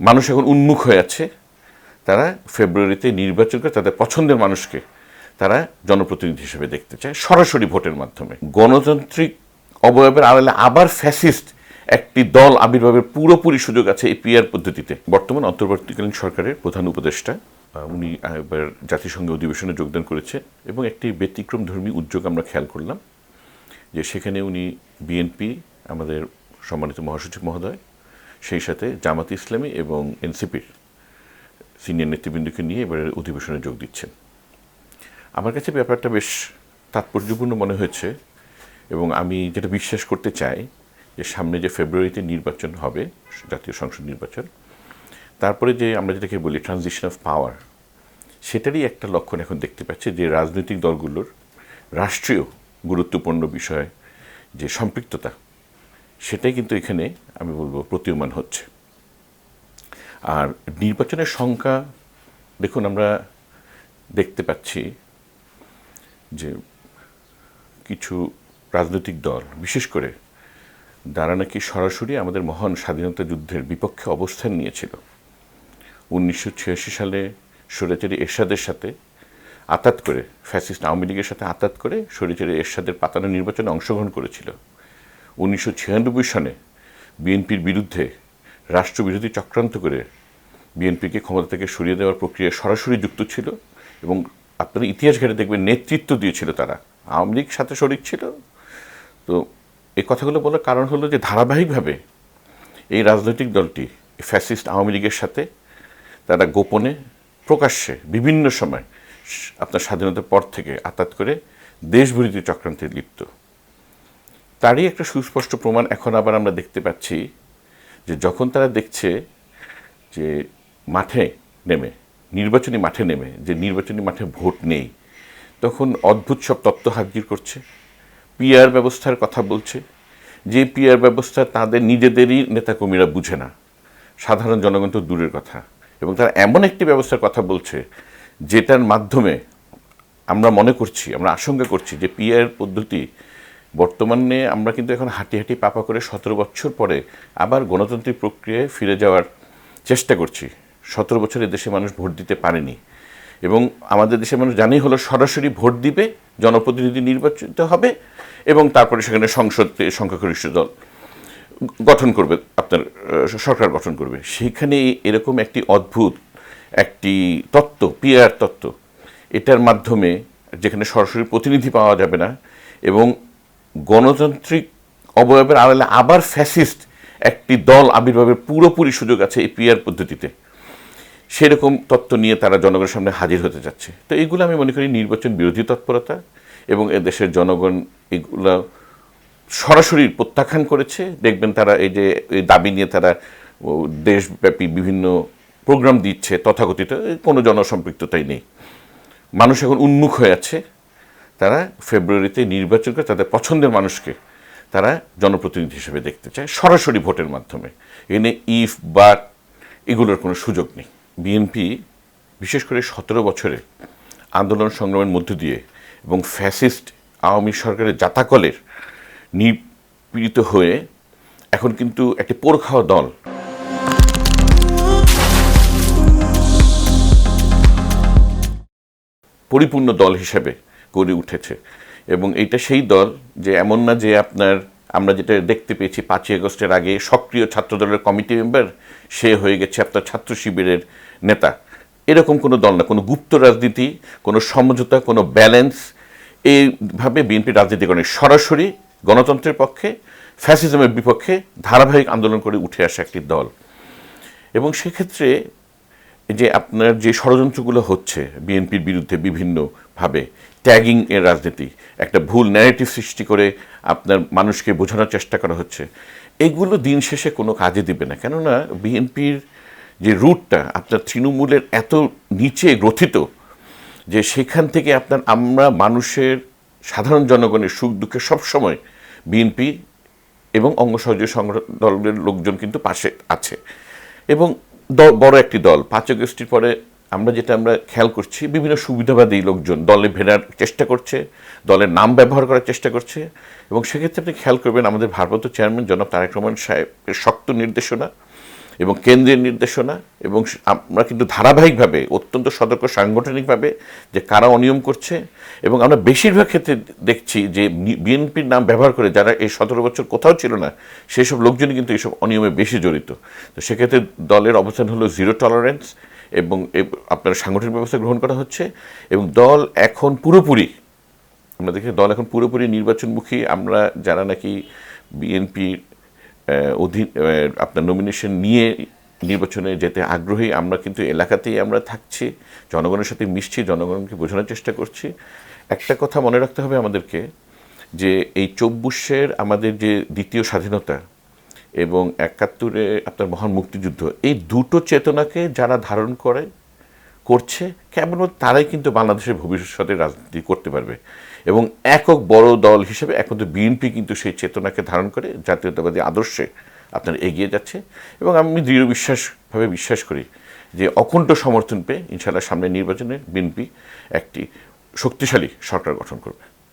মানুষ এখন উন্মুখ হয়ে আছে। তারা ফেব্রুয়ারিতে নির্বাচন করে তাদের পছন্দের মানুষকে তারা জনপ্রতিনিধি হিসেবে দেখতে চায়, সরাসরি ভোটের মাধ্যমে। গণতান্ত্রিক অবয়বের আড়ালে আবার ফ্যাসিস্ট একটি দল আবির্ভাবের পুরোপুরি সুযোগ আছে এই পিআর পদ্ধতিতে। বর্তমান অন্তর্বর্তীকালীন সরকারের প্রধান উপদেষ্টা উনি এবার জাতিসংঘ অধিবেশনে যোগদান করেছে এবং একটি ব্যতিক্রম ধর্মী উদ্যোগ আমরা খেয়াল করলাম যে সেখানে উনি বিএনপি, আমাদের সম্মানিত মহাসচিব মহোদয় সেই সাথে জামাত ইসলামী এবং এনসিপির সিনিয়র নেতৃবৃন্দকে নিয়ে এবারের অধিবেশনে যোগ দিচ্ছেন। আমার কাছে ব্যাপারটা বেশ তাৎপর্যপূর্ণ মনে হয়েছে এবং আমি যেটা বিশ্বাস করতে চাই যে সামনে যে ফেব্রুয়ারিতে নির্বাচন হবে, জাতীয় সংসদ নির্বাচন, তারপরে যে আমরা যেটাকে বলি ট্রানজিশন অফ পাওয়ার সেটারই একটা লক্ষণ এখন দেখতে পাচ্ছি যে রাজনৈতিক দলগুলোর রাষ্ট্রীয় গুরুত্বপূর্ণ বিষয়ে যে সম্পৃক্ততা সেটাই কিন্তু এখানে আমি বলব প্রতীয়মান হচ্ছে। আর নির্বাচনের সংখ্যা, দেখুন আমরা দেখতে পাচ্ছি যে কিছু রাজনৈতিক দল, বিশেষ করে যারা নাকি সরাসরি আমাদের মহান স্বাধীনতা যুদ্ধের বিপক্ষে অবস্থান নিয়েছিল। উনিশশো ছিয়াশি সালে স্বৈরাচারী এরশাদের সাথে আতাত করে, ফ্যাসিস্ট আওয়ামী লীগের সাথে আতাত করে স্বৈরাচারী এরশাদের পাতানো নির্বাচনে অংশগ্রহণ করেছিল। উনিশশো সনে বিএনপির বিরুদ্ধে রাষ্ট্রবিরোধী চক্রান্ত করে বিএনপিকে ক্ষমতা থেকে সরিয়ে দেওয়ার প্রক্রিয়ায় সরাসরি যুক্ত ছিল এবং আপনারা ইতিহাস ঘেটে দেখবেন নেতৃত্ব দিয়েছিল তারা। আওয়ামী লীগ সাথে শরিক ছিল। তো এই কথাগুলো বলার কারণ হলো যে ধারাবাহিকভাবে এই রাজনৈতিক দলটি ফ্যাসিস্ট আওয়ামী লীগের সাথে তারা গোপনে প্রকাশ্যে বিভিন্ন সময় আপনার স্বাধীনতার পর থেকে আতাত করে দেশবিরোধী চক্রান্তে লিপ্ত। তারই একটা সুস্পষ্ট প্রমাণ এখন আবার আমরা দেখতে পাচ্ছি যে যখন তারা দেখছে যে মাঠে নেমে, নির্বাচনী মাঠে নেমে, যে নির্বাচনী মাঠে ভোট নেই, তখন অদ্ভুত সব তত্ত্ব হাজির করছে পিআর ব্যবস্থার কথা বলছে। যে পিআর ব্যবস্থা তাদের নিজেদেরই নেতাকর্মীরা বুঝে না। সাধারণ জনগণ তো দূরের কথা। এবং তারা এমন একটি ব্যবস্থার কথা বলছে, যেটার মাধ্যমে আমরা মনে করছি, আমরা আশঙ্কা করছি যে পিআর পদ্ধতি বর্তমানে আমরা কিন্তু এখন হাঁটি হাঁটি পাপা করে সতেরো বছর পরে আবার গণতান্ত্রিক প্রক্রিয়ায় ফিরে যাওয়ার চেষ্টা করছি। সতেরো বছর দেশে মানুষ ভোট দিতে পারেনি। এবং আমাদের দেশের মানুষ জানেই হলো সরাসরি ভোট দিবে, জনপ্রতিনিধি নির্বাচিত হবে এবং তারপরে সেখানে সংসদে সংখ্যাগরিষ্ঠ দল গঠন করবে, আপনার সরকার গঠন করবে। সেখানে এরকম একটি অদ্ভুত একটি তত্ত্ব পিআর তত্ত্ব, এটার মাধ্যমে যেখানে সরাসরি প্রতিনিধি পাওয়া যাবে না এবং গণতান্ত্রিক অবয়বের আড়ালে আবার ফ্যাসিস্ট একটি দল আবির্ভাবের পুরোপুরি সুযোগ আছে এই পিআর পদ্ধতিতে। সেরকম তত্ত্ব নিয়ে তারা জনগণের সামনে হাজির হতে যাচ্ছে তো এইগুলো আমি মনে করি নির্বাচন বিরোধী তৎপরতা এবং এদেশের জনগণ এগুলো সরাসরি প্রত্যাখ্যান করেছে। দেখবেন তারা এই যে, এই দাবি নিয়ে তারা দেশব্যাপী বিভিন্ন প্রোগ্রাম দিচ্ছে তথাকথিত। কোনো জনসম্পৃক্ততাই নেই। মানুষ এখন উন্মুখ হয়ে আছে। তারা ফেব্রুয়ারিতে নির্বাচন করে তাদের পছন্দের মানুষকে তারা জনপ্রতিনিধি হিসেবে দেখতে চায়, সরাসরি ভোটের মাধ্যমে। এনে ইফ, বাট এগুলোর কোনো সুযোগ নেই। বিএনপি বিশেষ করে সতেরো বছরে আন্দোলন সংগ্রামের মধ্য দিয়ে এবং ফ্যাসিস্ট আওয়ামী সরকারের জাতাকলের নিপীড়িত হয়ে এখন কিন্তু একটি পোর খাওয়া দল। পরিপূর্ণ দল হিসেবে গড়ে উঠেছে। এবং এইটা সেই দল যে এমন না যে আপনার, আমরা যেটা দেখতে পেয়েছি পাঁচই আগস্টের আগে সক্রিয় ছাত্রদলের কমিটি মেম্বার, সে হয়ে গেছে আপনার ছাত্র শিবিরের নেতা। এরকম কোনো দল না, কোনো গুপ্ত রাজনীতি, কোনো সমঝোতা, কোনো ব্যালেন্স, এইভাবে বিএনপি রাজনীতি করে সরাসরি গণতন্ত্রের পক্ষে, ফ্যাসিজমের বিপক্ষে ধারাবাহিক আন্দোলন করে উঠে আসা একটি দল। এবং সেক্ষেত্রে যে আপনার যে ষড়যন্ত্রগুলো হচ্ছে বিএনপির বিরুদ্ধে বিভিন্নভাবে ট্যাগিং এর রাজনীতি, একটা ভুল ন্যারেটিভ সৃষ্টি করে আপনার মানুষকে বোঝানোর চেষ্টা করা হচ্ছে, এগুলো দিন শেষে কোনো কাজে দিবে না। কেননা বিএনপির যে রুটটা, আপনার তৃণমূলের এত নিচে গ্রথিত যে সেখান থেকে আপনার আমরা মানুষের, সাধারণ জনগণের সুখ দুঃখে সবসময় বিএনপি এবং অঙ্গ সহযোগী দলের লোকজন কিন্তু পাশে আছে। এবং বড় একটি দল পাঁচ অগস্টের পরে আমরা যেটা আমরা খেয়াল করছি, বিভিন্ন সুবিধাবাদী লোকজন দলে ভেড়ার চেষ্টা করছে, দলের নাম ব্যবহার করার চেষ্টা করছে এবং সেক্ষেত্রে আপনি খেয়াল করবেন আমাদের ভারপ্রাপ্ত চেয়ারম্যান জনাব তারেক রহমান সাহেবের শক্ত নির্দেশনা এবং কেন্দ্রের নির্দেশনা এবং আমরা কিন্তু ধারাবাহিকভাবে, অত্যন্ত সতর্ক সাংগঠনিকভাবে যে কারা অনিয়ম করছে এবং আমরা বেশিরভাগ ক্ষেত্রে দেখছি যে বিএনপির নাম ব্যবহার করে যারা এই সতেরো বছর কোথাও ছিল না সেই সব লোকজনই কিন্তু এইসব অনিয়মে বেশি জড়িত। তো সেক্ষেত্রে দলের অবস্থান হলো জিরো টলারেন্স এবং আপনার সাংগঠনিক ব্যবস্থা গ্রহণ করা হচ্ছে এবং দল এখন পুরোপুরি, আমরা দেখি দল এখন পুরোপুরি নির্বাচনমুখী। আমরা যারা নাকি বিএনপির অধীন আপনার নমিনেশন নিয়ে নির্বাচনে যেতে আগ্রহী, আমরা কিন্তু এলাকাতেই আমরা থাকছি, জনগণের সাথে মিশছি, জনগণকে বোঝানোর চেষ্টা করছি। একটা কথা মনে রাখতে হবে আমাদেরকে, যে এই চব্বিশের আমাদের যে দ্বিতীয় স্বাধীনতা এবং একাত্তরে আপনার মহান মুক্তিযুদ্ধ, এই দুটো চেতনাকে যারা ধারণ করে করছে কেমন তারাই কিন্তু বাংলাদেশের ভবিষ্যতে রাজনীতি করতে পারবে। এবং একক বড় দল হিসেবে একমাত্র বিএনপি কিন্তু সেই চেতনাকে ধারণ করে, জাতীয়তাবাদী আদর্শে আপনার এগিয়ে যাচ্ছে। এবং আমি দৃঢ় বিশ্বাসভাবে বিশ্বাস করি যে অকুণ্ঠ সমর্থন পেয়ে ইনশাল্লাহ সামনে নির্বাচনে বিএনপি একটি শক্তিশালী সরকার গঠন করবে।